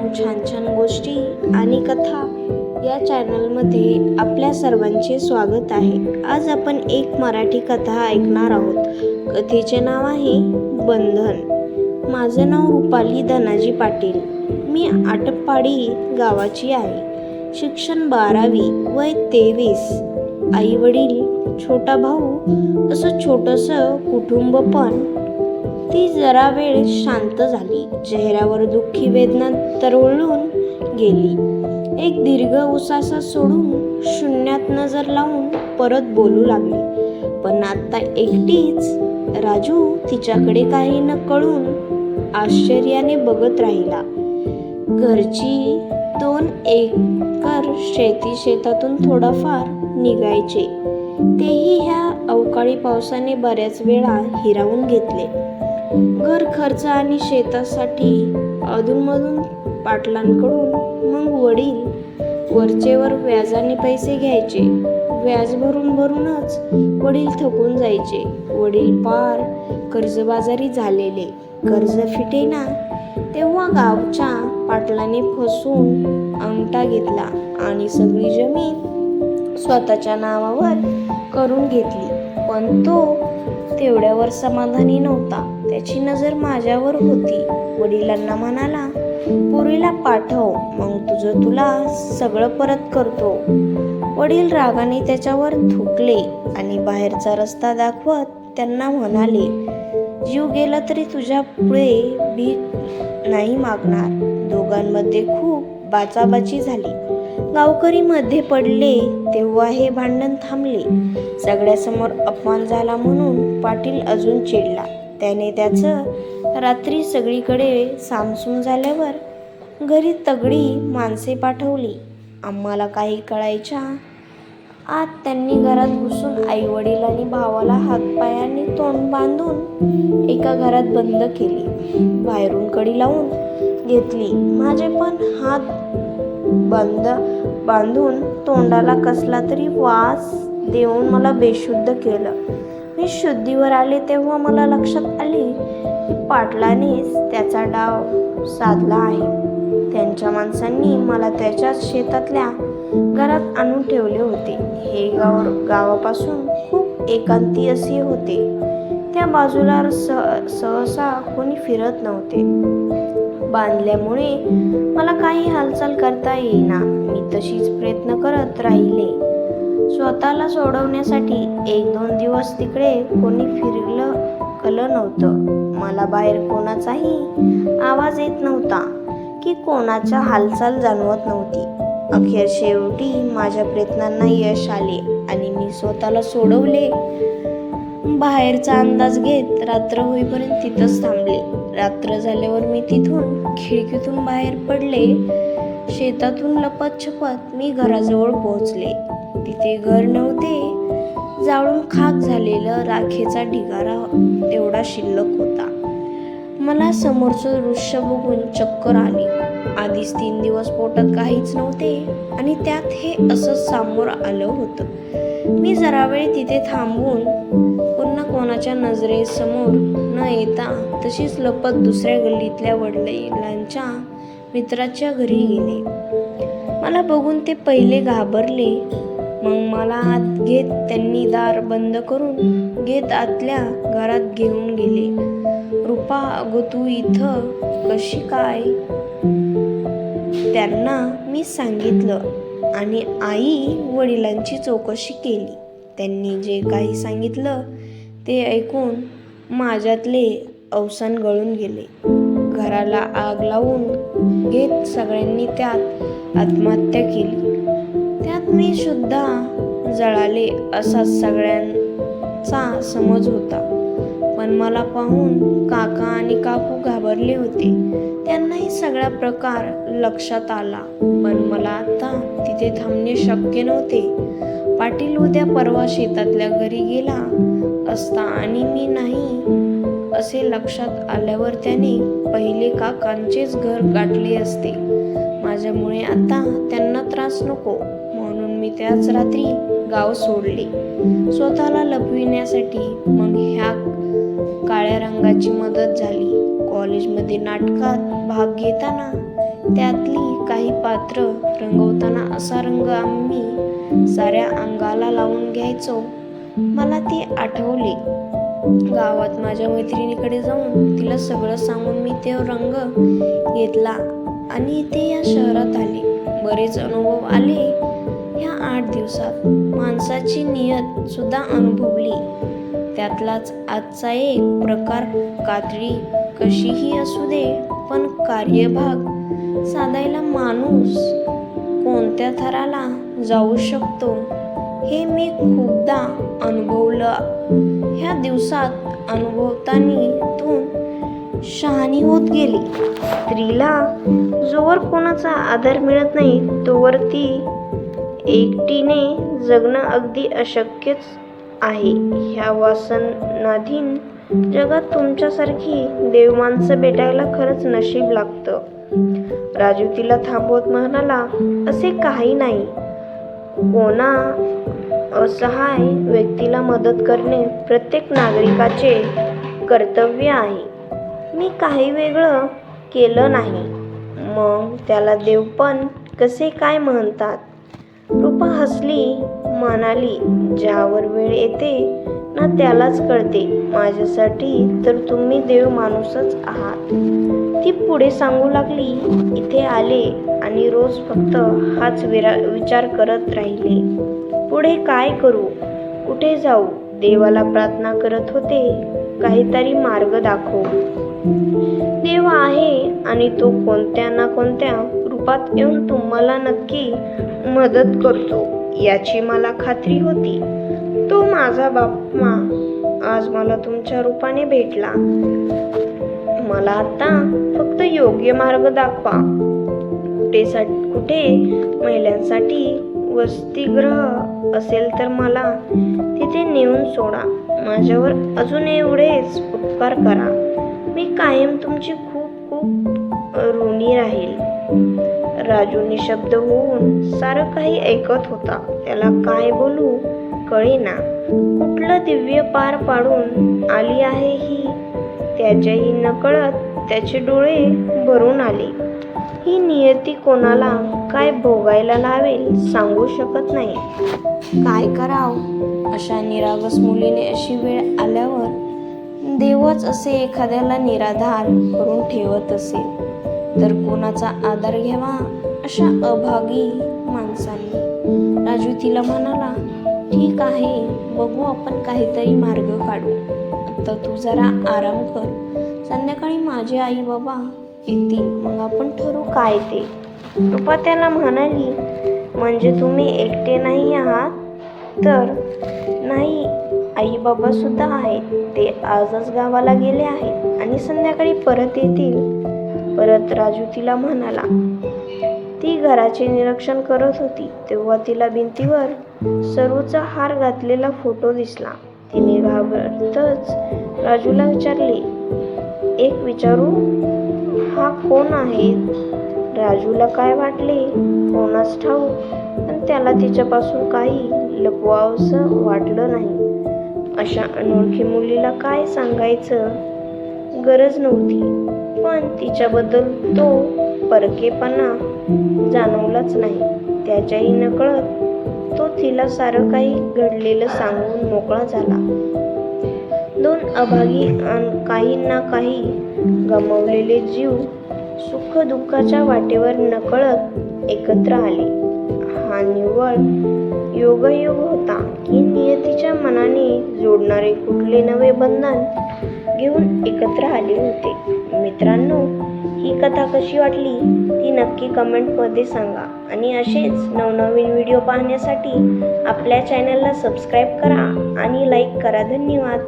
छान छान गोष्टी आणि कथा या चॅनलमध्ये आपल्या सर्वांचे स्वागत आहे. आज आपण एक मराठी कथा ऐकणार आहोत. कथेचे नाव आहे बंधन. माझं नाव रुपाली धनाजी पाटील. मी आटपाडी गावाची आहे. शिक्षण बारावी वय तेवीस. आई वडील छोटा भाऊ असं छोटंसं कुटुंब पण ती जरा वेळ शांत झाली. चेहऱ्यावर दुःखी वेदना तरळून गेली. एक दीर्घ उसासा सोडून शून्यात नजर लावून परत बोलू लागली. पण आता एकटीच राजू तिच्याकडे काही न कळून आश्चर्याने बघत राहिला. घरची दोन एकर शेती शेतातून थोडाफार निघायचे. तेही ह्या अवकाळी पावसाने बऱ्याच वेळा हिरावून घेतले. घर खर्च आणि शेतासाठी अधूनमधून पाटलांकडून मग वडील. वरचेवर व्याजाने पैसे घ्यायचे. व्याज भरून भरूनच वडील थकून जायचे. वडील पार कर्जबाजारी झालेले. कर्ज फिटेना तेव्हा गावच्या पाटलाने फसवून अंगठा घेतला आणि सगळी जमीन स्वतःच्या नावावर करून घेतली. पण तो तेवढ्यावर समाधानी नव्हता. त्याची नजर माझ्यावर होती. वडिलांना म्हणाला पुरीला पाठव मग तुझं तुला सगळं परत करतो. वडील रागाने त्याच्यावर थुकले आणि बाहेरचा रस्ता दाखवत त्यांना म्हणाले जीव गेला तरी तुझ्या पुढे भीक नाही मागणार. दोघांमध्ये खूप बाचाबाची झाली. गावकरी मध्ये पडले तेव्हा हे भांडण थांबले. सगळ्यासमोर अपमान झाला म्हणून पाटील अजून चिडला. त्याने त्याचं रात्री सगळीकडे सामसूम झाल्यावर घरी तगडी माणसे पाठवली. आम्हाला काही कळायच्या आत त्यांनी घरात घुसून आई वडील आणि भावाला हातपायाने तोंड बांधून एका घरात बंद केली. बाहेरून कडी लावून घेतली. माझे पण हात बंद बांधून तोंडाला कसला तरी वास देऊन मला बेशुद्ध केलं. मी शुद्धीवर आले तेव्हा मला लक्षात आले की पाटलानेच त्याचा डाव साधला आहे. त्यांच्या माणसांनी मला त्याच्याच शेतातल्या घरात आणून ठेवले होते. हे गाव गावापासून खूप एकांती असे होते. त्या बाजूला स सहसा कोणी फिरत नव्हते. बांधल्यामुळे मला काही हालचाल करता येईना. मी तशीच प्रयत्न करत राहिले. स्वतःला सोडवण्यासाठी एक दोन दिवस तिकडे कोणी फिरलं कलं नव्हतं. मला बाहेर कोणाचाही आवाज येत नव्हता की कोणाच्या हालचाल जाणवत नव्हती. अखेर शेवटी माझ्या प्रयत्नांना यश आले आणि मी स्वतःला सोडवले. बाहेरचा अंदाज घेत रात्र होईपर्यंत तिथंच थांबले. रात्र झाल्यावर मी तिथून खिडकीतून बाहेर पडले. शेतातून लपत छपत मी घराजवळ पोहोचले. तिथे घर नव्हते. जाळून खाक झालेलं राखेचा ढिगारा तेवढा शिल्लक होता. मला समोरचं दृश्य बघून चक्कर आली. आधीच तीन दिवस पोटात काहीच नव्हते आणि त्यात हे असं सामोर आलं होतं. मी जरा वेळ तिथे थांबून पुन्हा कोणाच्या नजरेसमोर न येता तशीच लपत दुसऱ्या गल्लीतल्या वडिलांच्या मित्राच्या घरी गेले. मला बघून ते पहिले घाबरले. मग मला आत घेत त्यांनी दार बंद करून घेत आतल्या घरात घेऊन गेले. रुपा अगो तू इथं कशी काय? त्यांना मी सांगितलं आणि आई वडिलांची चौकशी केली. त्यांनी जे काही सांगितलं ते ऐकून माझ्यातले अवसान गळून गेले. घराला आग लावून घेत सगळ्यांनी त्यात आत्महत्या केली. मी सुद्धा जळाले असा सगळ्यांचा समज होता. पण मला पाहून काका आणि काकू घाबरले होते. त्यांनाही सगळा प्रकार लक्षात आला. पण मला आता तिथे थांबणे शक्य नव्हते. पाटील उद्या परवा शेतातल्या घरी गेला असता आणि मी नाही असे लक्षात आल्यावर त्याने पहिले काकांचेच घर गाठले असते. माझ्यामुळे आता त्यांना त्रास नको. मी त्याच रात्री गाव सोडले. स्वतःला लपविण्यासाठी मग ह्या काळ्या रंगाची मदत झाली. कॉलेजमध्ये नाटकात भाग घेताना त्यातली काही पात्र रंगवताना असा रंग आम्ही साऱ्या अंगाला लावून घ्यायचो. मला ते आठवले. गावात माझ्या मैत्रिणीकडे जाऊन तिला सगळं सांगून मी ते रंग घेतला आणि ते या शहरात आले. बरेच अनुभव आले. ह्या आठ दिवसात माणसाची नियत सुद्धा अनुभवली. त्यातलाच आजचा एक प्रकार कातडी कशीही असू दे पण कार्यभाग साधायला माणूस कोणत्या थराला जाऊ शकतो हे मी खूपदा अनुभवलं. ह्या दिवसात अनुभवतानी तू शहाणी होत गेली. स्त्रीला जोवर कोणाचा आदर मिळत नाही तोवर ती एकटीने जगणं अगदी अशक्यच आहे. ह्या वासनाधीन जगात तुमच्यासारखी देवमाणसं भेटायला खरंच नशीब लागतं. राजू तिला थांबवत म्हणाला असे काही नाही. कोणा असहाय व्यक्तीला मदत करणे प्रत्येक नागरिकाचे कर्तव्य आहे. मी काही वेगळं केलं नाही. मग त्याला देवपण कसे काय म्हणतात? रूपा हसली म्हणाली ज्यावर वेळ येते ना त्यालाच कळते. माझ्यासाठी तर तुम्ही देव माणूसच आहात. ती पुढे सांगू लागली इथे आले आणि रोज फक्त हाच विरा विचार करत राहिले. पुढे काय करू? कुठे जाऊ? देवाला प्रार्थना करत होते. काहीतरी मार्ग दाखव. देव आहे आणि तो कोणत्या ना कोणत्या रूपात येऊन तुम्हाला नक्की मदत करतो याची मला खात्री होती. तो माझा बाप्पा आज मला तुमच्या रूपाने भेटला. मला आता फक्त योग्य मार्ग दाखवा. कुठे कुठे महिलांसाठी वसतिगृह असेल तर मला तिथे नेऊन सोडा. माझ्यावर अजून एवढेच उपकार करा. मी कायम तुमची खूप खूप ऋणी राहील. राजू निशब्द होऊन सारं काही ऐकत होता. त्याला काय बोलू कळेना. कुठलं दिव्य पार पाडून आली आहे ही? त्याच्याही नकळत त्याचे डोळे भरून आले. ही नियती कोणाला काय भोगायला लावेल सांगू शकत नाही. काय कराव? अशा निरागस मुलीने अशी वेळ आल्यावर देवच असे एखाद्याला निराधार करून ठेवत असेल तर कोणाचा आधार घ्यावा अशा अभागी माणसांनी? राजू तिला म्हणाला ठीक आहे बघू आपण काहीतरी मार्ग काढू. आता तू जरा आराम कर. संध्याकाळी माझे आई बाबा येतील मग आपण ठरवू काय ते? कृपा त्याला म्हणाली म्हणजे तुम्ही एकटे नाही आहात? तर नाही आई बाबा सुद्धा आहेत. ते आजच गावाला गेले आहेत आणि संध्याकाळी परत येतील. परत राजू तिला म्हणाला. ती घराचे निरीक्षण करत होती तेव्हा तिला भिंतीवर सरूचा हार घातलेला फोटो दिसला. तिने घाबरतच राजूला विचारले एक विचारू? हा कोण आहे? राजूला काय वाटले? कोणास ठाऊक पण त्याला तिच्यापासून काही लपवावंसं वाटलं नाही. अशा अनोळखी मुलीला काय सांगायचं? गरज नव्हती. पण तिच्याबद्दल तो परकेपणा जाणवलाच नाही. त्याच्याही नकळत तो तिला सारं काही घडलेलं सांगून मोकळा झाला. दोन अभागी काही ना काही गमावलेले जीव सुख दुःखाच्या वाटेवर नकळत एकत्र आले. हा निव्वळ योगायोग होता की नियतीच्या मनाने जोडणारे कुठले नवे बंधन घेऊन एकत्र आले होते. मित्रांनो ही कथा कशी वाटली ती नक्की कमेंटमध्ये सांगा. आणि असेच नवनवीन व्हिडिओ पाहण्यासाठी आपल्या चॅनलला सबस्क्राईब करा आणि लाईक करा. धन्यवाद.